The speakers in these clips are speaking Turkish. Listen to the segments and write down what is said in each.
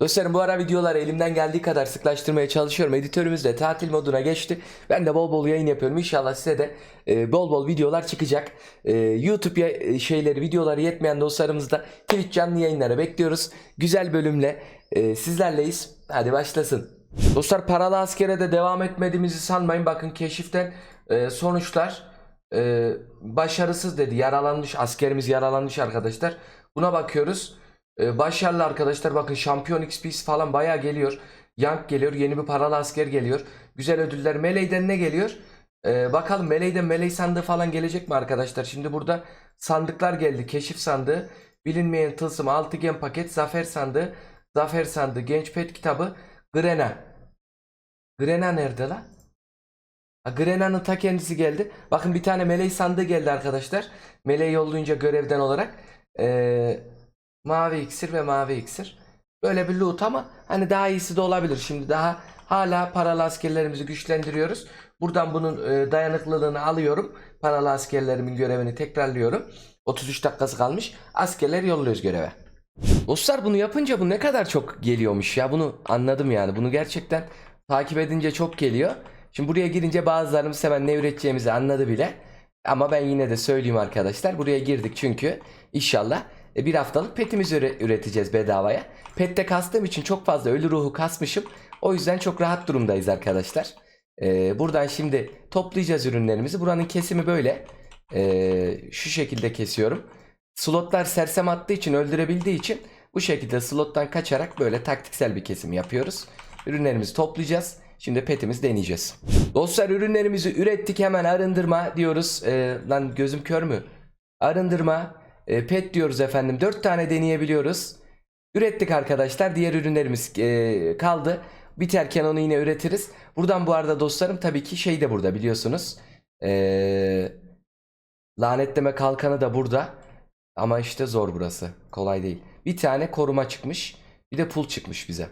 Dostlarım bu ara videoları elimden geldiği kadar sıklaştırmaya çalışıyorum. Editörümüz de tatil moduna geçti. Ben de bol bol yayın yapıyorum. İnşallah size de e, bol bol videolar çıkacak. E, YouTube ya- e, şeyleri, videoları yetmeyen dostlarımız da Twitch canlı yayınlara bekliyoruz. Güzel bölümle e, sizlerleyiz. Hadi başlasın. Dostlar paralı askere de devam etmediğimizi sanmayın. Bakın keşiften e, sonuçlar e, başarısız dedi. Yaralanmış askerimiz yaralanmış arkadaşlar. Buna bakıyoruz. E, başarılı arkadaşlar bakın şampiyon XP'si falan bayağı geliyor. Yank geliyor. Yeni bir paralı asker geliyor. Güzel ödüller. Meleğden ne geliyor? E, bakalım Meleğden Melek sandığı falan gelecek mi arkadaşlar? Şimdi burada sandıklar geldi. Keşif sandığı. Bilinmeyen tılsım 6 gen paket. Zafer sandığı. Zafer sandığı. Genç pet kitabı. Grena. Grena nerede la? Grena'nın ta kendisi geldi. Bakın bir tane meleği sandığı geldi arkadaşlar. Meleği yollayınca görevden olarak. Ee, mavi iksir ve mavi iksir. Böyle bir loot ama hani daha iyisi de olabilir. Şimdi daha hala paralı askerlerimizi güçlendiriyoruz. Buradan bunun e, dayanıklılığını alıyorum. Paralı askerlerimin görevini tekrarlıyorum. 33 dakikası kalmış. Askerler yolluyoruz göreve. Dostlar bunu yapınca bu ne kadar çok geliyormuş ya. Bunu anladım yani. Bunu gerçekten takip edince çok geliyor. Şimdi buraya girince bazılarımız hemen ne üreteceğimizi anladı bile. Ama ben yine de söyleyeyim arkadaşlar. Buraya girdik çünkü inşallah bir haftalık petimizi üre- üreteceğiz bedavaya. Pette kastığım için çok fazla ölü ruhu kasmışım. O yüzden çok rahat durumdayız arkadaşlar. E, buradan şimdi toplayacağız ürünlerimizi. Buranın kesimi böyle. E, şu şekilde kesiyorum. Slotlar sersem attığı için öldürebildiği için bu şekilde slottan kaçarak böyle taktiksel bir kesim yapıyoruz. Ürünlerimizi toplayacağız. Şimdi petimizi deneyeceğiz. Dostlar ürünlerimizi ürettik hemen arındırma diyoruz. Ee, lan gözüm kör mü? Arındırma e, pet diyoruz efendim. 4 tane deneyebiliyoruz. Ürettik arkadaşlar. Diğer ürünlerimiz e, kaldı. Biterken onu yine üretiriz. Buradan bu arada dostlarım tabii ki şey de burada biliyorsunuz. Ee, lanetleme kalkanı da burada. Ama işte zor burası. Kolay değil. Bir tane koruma çıkmış. Bir de pul çıkmış bize.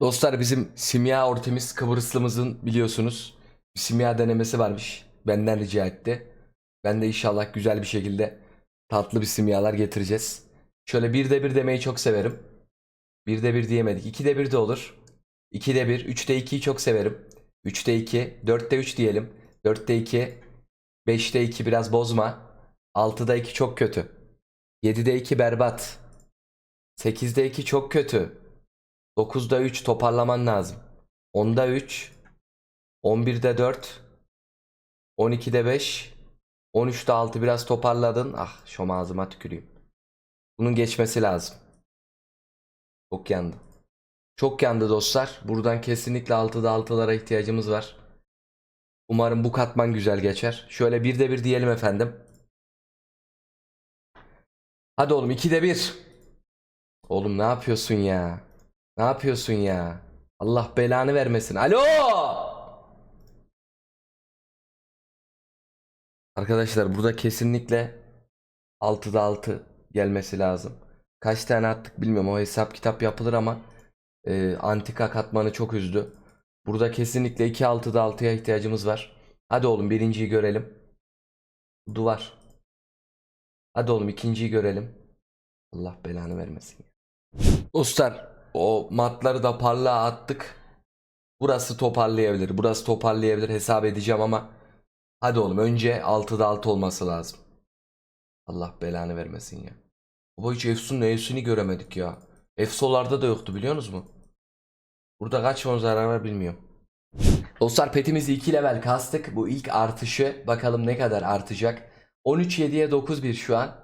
Dostlar bizim simya ortimiz Kıbrıslımızın biliyorsunuz simya denemesi varmış. Benden rica etti. Ben de inşallah güzel bir şekilde tatlı bir simyalar getireceğiz. Şöyle bir de bir demeyi çok severim. Bir de bir diyemedik. İki de bir de olur. İki de bir. Üçte ikiyi çok severim. Üçte iki. Dörtte üç diyelim. Dörtte iki. Beşte iki biraz bozma. Altıda iki çok kötü. Yedide iki berbat. Sekizde iki çok kötü. 9'da 3 toparlaman lazım. 10'da 3, 11'de 4, 12'de 5, 13'te 6 biraz toparladın. Ah şom ağzıma tüküreyim. Bunun geçmesi lazım. Çok yandı. Çok yandı dostlar. Buradan kesinlikle 6'da 6'lara ihtiyacımız var. Umarım bu katman güzel geçer. Şöyle bir de bir diyelim efendim. Hadi oğlum 2'de 1. Oğlum ne yapıyorsun ya? Ne yapıyorsun ya? Allah belanı vermesin. Alo! Arkadaşlar burada kesinlikle 6'da 6 gelmesi lazım. Kaç tane attık bilmiyorum. O hesap kitap yapılır ama e, antika katmanı çok üzdü. Burada kesinlikle 2 6'da 6'ya ihtiyacımız var. Hadi oğlum birinciyi görelim. Duvar. Hadi oğlum ikinciyi görelim. Allah belanı vermesin. Dostlar o matları da parlağa attık. Burası toparlayabilir. Burası toparlayabilir hesap edeceğim ama hadi oğlum önce 6'da 6 olması lazım. Allah belanı vermesin ya. Baba hiç Efsun'un Efsun'u göremedik ya. Efsolarda da yoktu biliyorsunuz mu? Burada kaç won zarar var bilmiyorum. Dostlar petimizi 2 level kastık. Bu ilk artışı bakalım ne kadar artacak. 13.7'ye 9.1 şu an.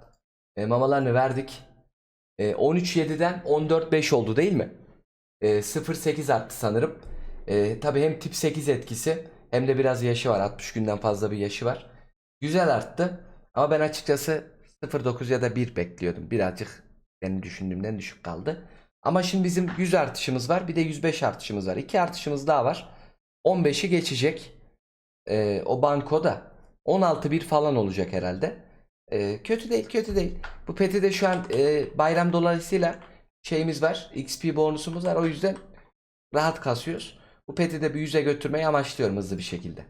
E, mamalarını verdik. E, 13.7'den 14.5 oldu değil mi? E, 0.8 arttı sanırım. E, Tabi hem tip 8 etkisi hem de biraz yaşı var. 60 günden fazla bir yaşı var. Güzel arttı. Ama ben açıkçası 0.9 ya da 1 bekliyordum. Birazcık benim düşündüğümden düşük kaldı. Ama şimdi bizim 100 artışımız var. Bir de 105 artışımız var. 2 artışımız daha var. 15'i geçecek. E, o banko da 16.1 falan olacak herhalde. E, kötü değil kötü değil. Bu peti de şu an e, bayram dolayısıyla şeyimiz var. XP bonusumuz var. O yüzden rahat kasıyoruz. Bu peti de bir yüze götürmeyi amaçlıyorum hızlı bir şekilde.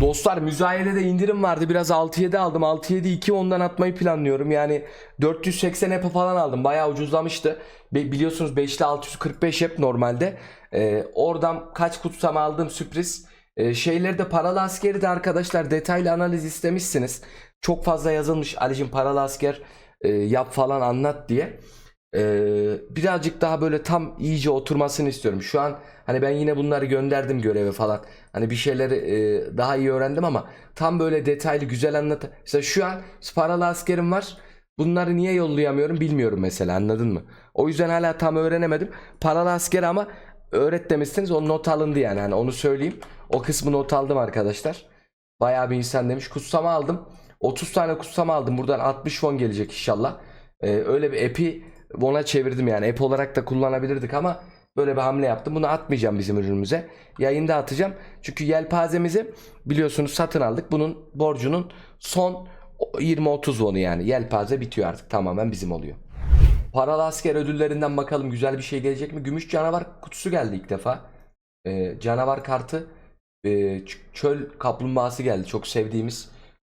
Dostlar müzayedede indirim vardı. Biraz 6-7 aldım. 6-7-2 ondan atmayı planlıyorum. Yani 480 epe falan aldım. Bayağı ucuzlamıştı. Be- biliyorsunuz 5'li 645 hep normalde. Ee, oradan kaç kutsam aldım sürpriz. Ee, şeyleri de paralı askeri de arkadaşlar detaylı analiz istemişsiniz. Çok fazla yazılmış Ali'cim paralı asker e, yap falan anlat diye. Ee, birazcık daha böyle tam iyice oturmasını istiyorum. Şu an hani ben yine bunları gönderdim göreve falan. Hani bir şeyleri e, daha iyi öğrendim ama tam böyle detaylı güzel anlat. Mesela şu an paralı askerim var. Bunları niye yollayamıyorum bilmiyorum mesela anladın mı? O yüzden hala tam öğrenemedim. Paralı asker ama öğret demişsiniz o not alındı yani. Hani onu söyleyeyim. O kısmı not aldım arkadaşlar. Bayağı bir insan demiş. Kutsama aldım. 30 tane kutsama aldım. Buradan 60 won gelecek inşallah. Ee, öyle bir epi Won'a çevirdim yani. App olarak da kullanabilirdik ama böyle bir hamle yaptım. Bunu atmayacağım bizim ürünümüze. Yayında atacağım. Çünkü yelpazemizi biliyorsunuz satın aldık. Bunun borcunun son 20-30 won'u yani. Yelpaze bitiyor artık. Tamamen bizim oluyor. Paralı asker ödüllerinden bakalım güzel bir şey gelecek mi? Gümüş canavar kutusu geldi ilk defa. Ee, canavar kartı e, çöl kaplumbağası geldi. Çok sevdiğimiz,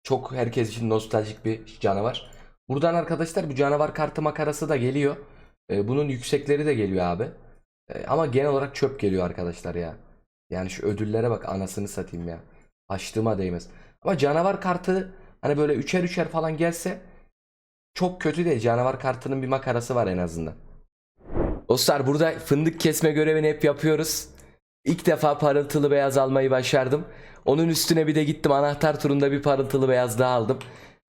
çok herkes için nostaljik bir canavar. Buradan arkadaşlar bu canavar kartı makarası da geliyor. Ee, bunun yüksekleri de geliyor abi. Ee, ama genel olarak çöp geliyor arkadaşlar ya. Yani şu ödüllere bak anasını satayım ya. Açtığıma değmez. Ama canavar kartı hani böyle üçer üçer falan gelse çok kötü değil. Canavar kartının bir makarası var en azından. Dostlar burada fındık kesme görevini hep yapıyoruz. İlk defa parıltılı beyaz almayı başardım. Onun üstüne bir de gittim anahtar turunda bir parıltılı beyaz daha aldım.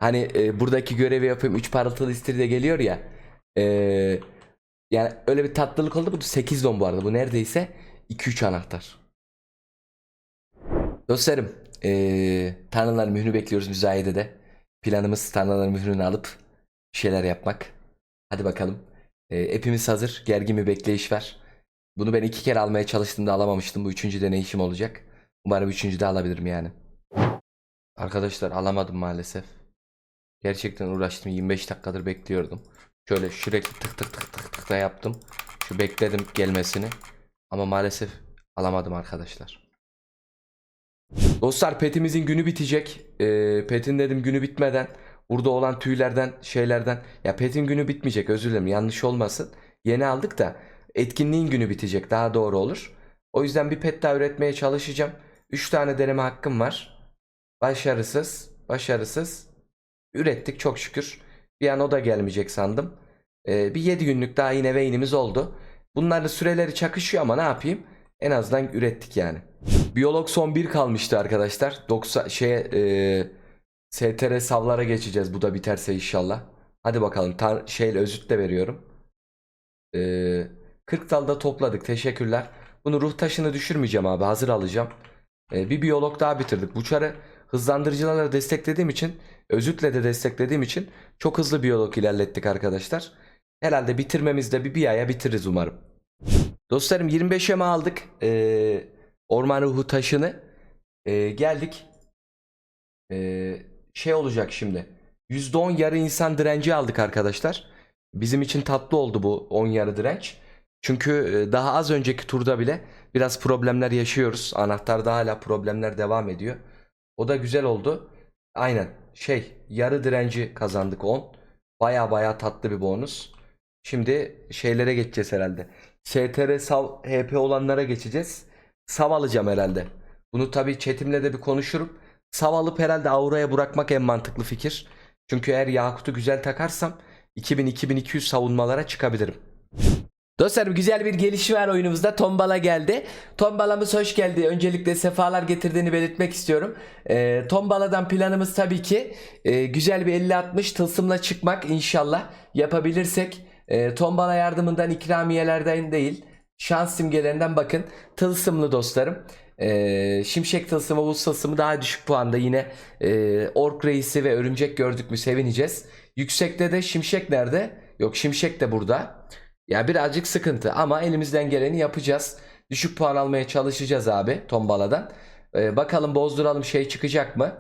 Hani e, buradaki görevi yapayım 3 parıltılı istiri de geliyor ya. E, yani öyle bir tatlılık oldu. Bu 8 don bu arada. Bu neredeyse 2-3 anahtar. Dostlarım e, tanrılar mührünü bekliyoruz müzayedede. Planımız tanrıların mührünü alıp şeyler yapmak. Hadi bakalım. E, hepimiz hazır. Gergin bir bekleyiş var. Bunu ben iki kere almaya çalıştığımda alamamıştım. Bu üçüncü deneyişim olacak. Umarım üçüncü de alabilirim yani. Arkadaşlar alamadım maalesef. Gerçekten uğraştım. 25 dakikadır bekliyordum. Şöyle sürekli tık tık tık tık tık da yaptım. Şu bekledim gelmesini. Ama maalesef alamadım arkadaşlar. Dostlar petimizin günü bitecek. Ee, petin dedim günü bitmeden burada olan tüylerden şeylerden ya petin günü bitmeyecek özür dilerim yanlış olmasın. Yeni aldık da etkinliğin günü bitecek daha doğru olur. O yüzden bir pet daha üretmeye çalışacağım. 3 tane deneme hakkım var. Başarısız, başarısız. Ürettik çok şükür. Bir an o da gelmeyecek sandım. Ee, bir 7 günlük daha yine Vayne'imiz oldu. Bunların süreleri çakışıyor ama ne yapayım? En azından ürettik yani. Biyolog son 1 kalmıştı arkadaşlar. 90 şeye e, STR savlara geçeceğiz bu da biterse inşallah. Hadi bakalım. Tan şeyle özüt de veriyorum. Ee, 40 dalda topladık. Teşekkürler. Bunu ruh taşını düşürmeyeceğim abi. Hazır alacağım. Ee, bir biyolog daha bitirdik. Bu çarı hızlandırıcılarla desteklediğim için, özütle de desteklediğim için çok hızlı biyolog ilerlettik arkadaşlar. Herhalde bitirmemizde bir, bir aya bitiririz umarım. Dostlarım 25'e mi aldık? Ee, orman ruhu taşını. Ee, geldik. Ee, şey olacak şimdi. %10 yarı insan direnci aldık arkadaşlar. Bizim için tatlı oldu bu 10 yarı direnç. Çünkü e, daha az önceki turda bile biraz problemler yaşıyoruz. Anahtarda hala problemler devam ediyor. O da güzel oldu. Aynen. Şey, yarı direnci kazandık 10. Baya baya tatlı bir bonus. Şimdi şeylere geçeceğiz herhalde. STR sav HP olanlara geçeceğiz. Sav alacağım herhalde. Bunu tabii chatimle de bir konuşurum. Sav alıp herhalde auraya bırakmak en mantıklı fikir. Çünkü eğer Yakut'u güzel takarsam 2000-2200 savunmalara çıkabilirim. Dostlarım güzel bir gelişi var oyunumuzda. Tombala geldi. Tombalamız hoş geldi. Öncelikle sefalar getirdiğini belirtmek istiyorum. Ee, Tombala'dan planımız tabii ki e, güzel bir 50-60 tılsımla çıkmak inşallah yapabilirsek. E, tombala yardımından ikramiyelerden değil şans simgelerinden bakın. Tılsımlı dostlarım. Ee, şimşek tılsımı, buz tılsımı daha düşük puanda yine e, Ork Reis'i ve Örümcek gördük mü sevineceğiz. Yüksekte de şimşek nerede? Yok şimşek de burada. Ya birazcık sıkıntı ama elimizden geleni yapacağız. Düşük puan almaya çalışacağız abi tombaladan. Ee, bakalım bozduralım şey çıkacak mı?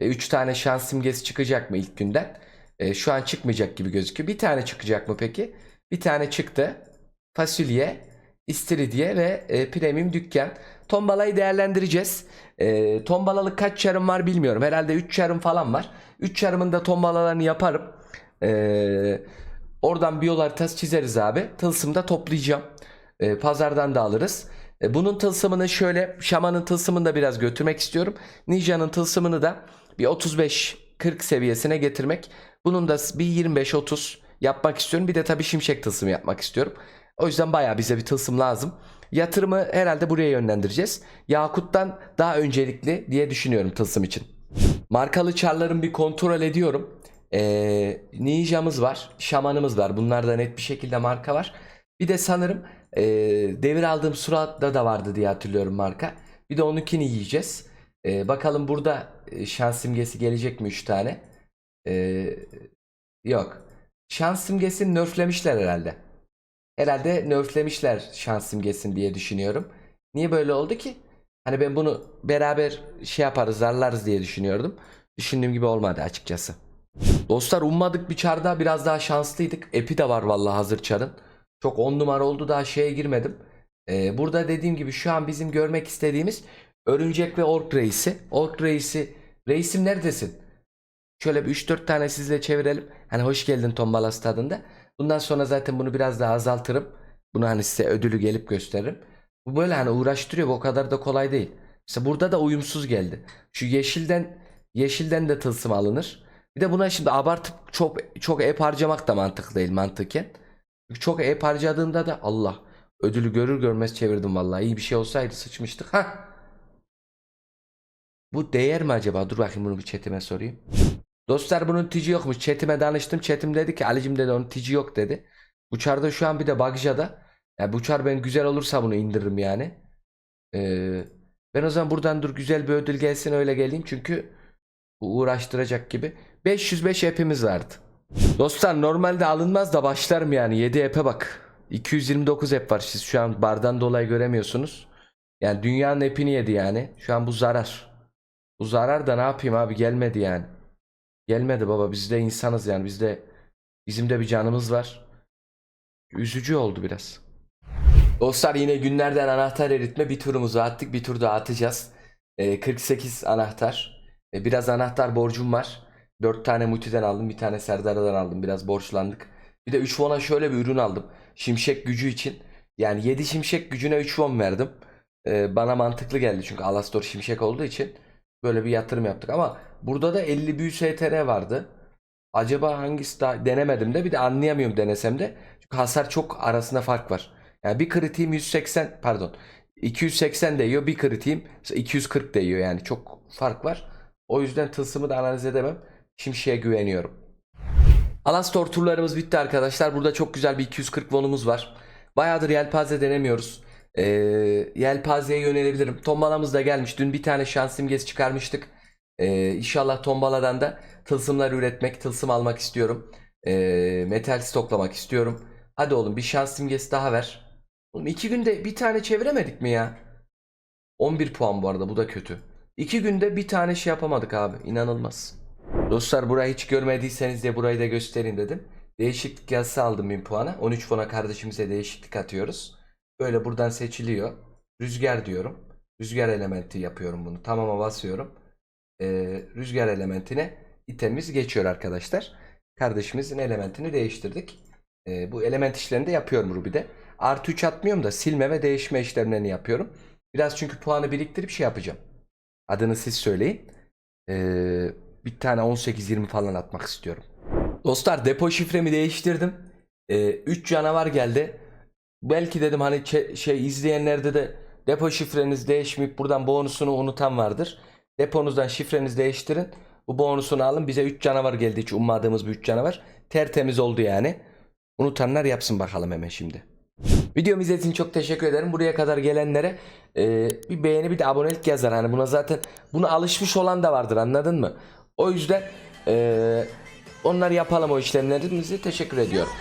3 tane şans simgesi çıkacak mı ilk günden? Ee, şu an çıkmayacak gibi gözüküyor. Bir tane çıkacak mı peki? Bir tane çıktı. Fasulye. İstiridye ve e, premium dükkan. Tombalayı değerlendireceğiz. E, tombalalık kaç çarım var bilmiyorum. Herhalde 3 çarım falan var. 3 çarımın da tombalalarını yaparım. E, oradan bir yol haritası çizeriz abi. Tılsımda toplayacağım. E, pazardan da alırız. E, bunun tılsımını şöyle şamanın tılsımını da biraz götürmek istiyorum. Ninja'nın tılsımını da bir 35-40 seviyesine getirmek. Bunun da bir 25-30 yapmak istiyorum. Bir de tabii şimşek tılsımı yapmak istiyorum. O yüzden bayağı bize bir tılsım lazım. Yatırımı herhalde buraya yönlendireceğiz. Yakut'tan daha öncelikli diye düşünüyorum tılsım için. Markalı çarların bir kontrol ediyorum. Ee, Ninja'mız var, Şaman'ımız var. Bunlarda net bir şekilde marka var. Bir de sanırım ee, devir aldığım suratta da vardı diye hatırlıyorum marka. Bir de onunkini yiyeceğiz. Ee, bakalım burada e, şans simgesi gelecek mi 3 tane? Ee, yok. Şans simgesini nerflemişler herhalde. Herhalde nerflemişler şans simgesini diye düşünüyorum. Niye böyle oldu ki? Hani ben bunu beraber şey yaparız, zarlarız diye düşünüyordum. Düşündüğüm gibi olmadı açıkçası. Dostlar ummadık bir çarda biraz daha şanslıydık. Epi de var vallahi hazır çarın. Çok on numara oldu daha şeye girmedim. Ee, burada dediğim gibi şu an bizim görmek istediğimiz Örümcek ve Ork Reis'i. Ork Reis'i. Reisim neredesin? Şöyle bir 3-4 tane sizle çevirelim. Hani hoş geldin Tombalas tadında. Bundan sonra zaten bunu biraz daha azaltırım. Bunu hani size ödülü gelip gösteririm. Bu böyle hani uğraştırıyor. Bu o kadar da kolay değil. Mesela burada da uyumsuz geldi. Şu yeşilden yeşilden de tılsım alınır. Bir de buna şimdi abartıp çok çok ep harcamak da mantıklı değil mantıken. Çok ep harcadığında da Allah ödülü görür görmez çevirdim vallahi. İyi bir şey olsaydı sıçmıştık. Ha. Bu değer mi acaba? Dur bakayım bunu bir chatime sorayım. Dostlar bunun tici yokmuş. Chatime danıştım. Chatim dedi ki Alicim dedi onun tici yok dedi. Bu çarda şu an bir de Bagja'da. Yani bu çar ben güzel olursa bunu indiririm yani. Ee, ben o zaman buradan dur güzel bir ödül gelsin öyle geleyim. Çünkü uğraştıracak gibi. 505 app'imiz vardı. Dostlar normalde alınmaz da başlarım yani. 7 app'e bak. 229 app var. Siz şu an bardan dolayı göremiyorsunuz. Yani dünyanın app'ini yedi yani. Şu an bu zarar. Bu zarar da ne yapayım abi gelmedi yani. Gelmedi baba biz de insanız yani biz de bizim de bir canımız var. Üzücü oldu biraz. Dostlar yine günlerden anahtar eritme bir turumuzu attık bir tur daha atacağız. Ee, 48 anahtar. Ee, biraz anahtar borcum var. 4 tane Muti'den aldım bir tane Serdar'dan aldım biraz borçlandık. Bir de 3 won'a şöyle bir ürün aldım. Şimşek gücü için. Yani 7 şimşek gücüne 3 won verdim. Ee, bana mantıklı geldi çünkü Alastor şimşek olduğu için. Böyle bir yatırım yaptık ama burada da 50 büyü STR vardı. Acaba hangisi daha denemedim de bir de anlayamıyorum denesem de. Çünkü hasar çok arasında fark var. Yani bir kritiğim 180 pardon 280 değiyor bir kritiğim 240 değiyor yani çok fark var. O yüzden tılsımı da analiz edemem. Şimşek'e güveniyorum. Alastor turlarımız bitti arkadaşlar. Burada çok güzel bir 240 wonumuz var. Bayağıdır yelpaze denemiyoruz. Ee, yelpazeye yönelebilirim. Tombalamız da gelmiş. Dün bir tane şans simgesi çıkarmıştık. Ee, inşallah tombaladan da tılsımlar üretmek, tılsım almak istiyorum. Ee, metal stoklamak istiyorum. Hadi oğlum bir şans simgesi daha ver. Oğlum iki günde bir tane çeviremedik mi ya? 11 puan bu arada bu da kötü. İki günde bir tane şey yapamadık abi. İnanılmaz. Dostlar burayı hiç görmediyseniz de burayı da göstereyim dedim. Değişiklik yazısı aldım 1000 puana. 13 puana kardeşimize değişiklik atıyoruz. Böyle buradan seçiliyor. Rüzgar diyorum. Rüzgar elementi yapıyorum bunu. Tamama basıyorum. Ee, rüzgar elementine itemimiz geçiyor arkadaşlar. Kardeşimizin elementini değiştirdik. Ee, bu element işlerini de yapıyorum Ruby'de. Artı 3 atmıyorum da silme ve değişme işlemlerini yapıyorum. Biraz çünkü puanı biriktirip şey yapacağım. Adını siz söyleyin. Ee, bir tane 18-20 falan atmak istiyorum. Dostlar depo şifremi değiştirdim. 3 canavar geldi. Belki dedim hani şey izleyenlerde de depo şifreniz değişmeyip buradan bonusunu unutan vardır. Deponuzdan şifrenizi değiştirin. Bu bonusunu alın. Bize 3 canavar geldi. Hiç ummadığımız bir 3 canavar. Tertemiz oldu yani. Unutanlar yapsın bakalım hemen şimdi. Videomu izlediğiniz için çok teşekkür ederim. Buraya kadar gelenlere e, bir beğeni bir de abonelik yazar. Hani buna zaten buna alışmış olan da vardır anladın mı? O yüzden e, onlar yapalım o işlemlerimizi teşekkür ediyorum.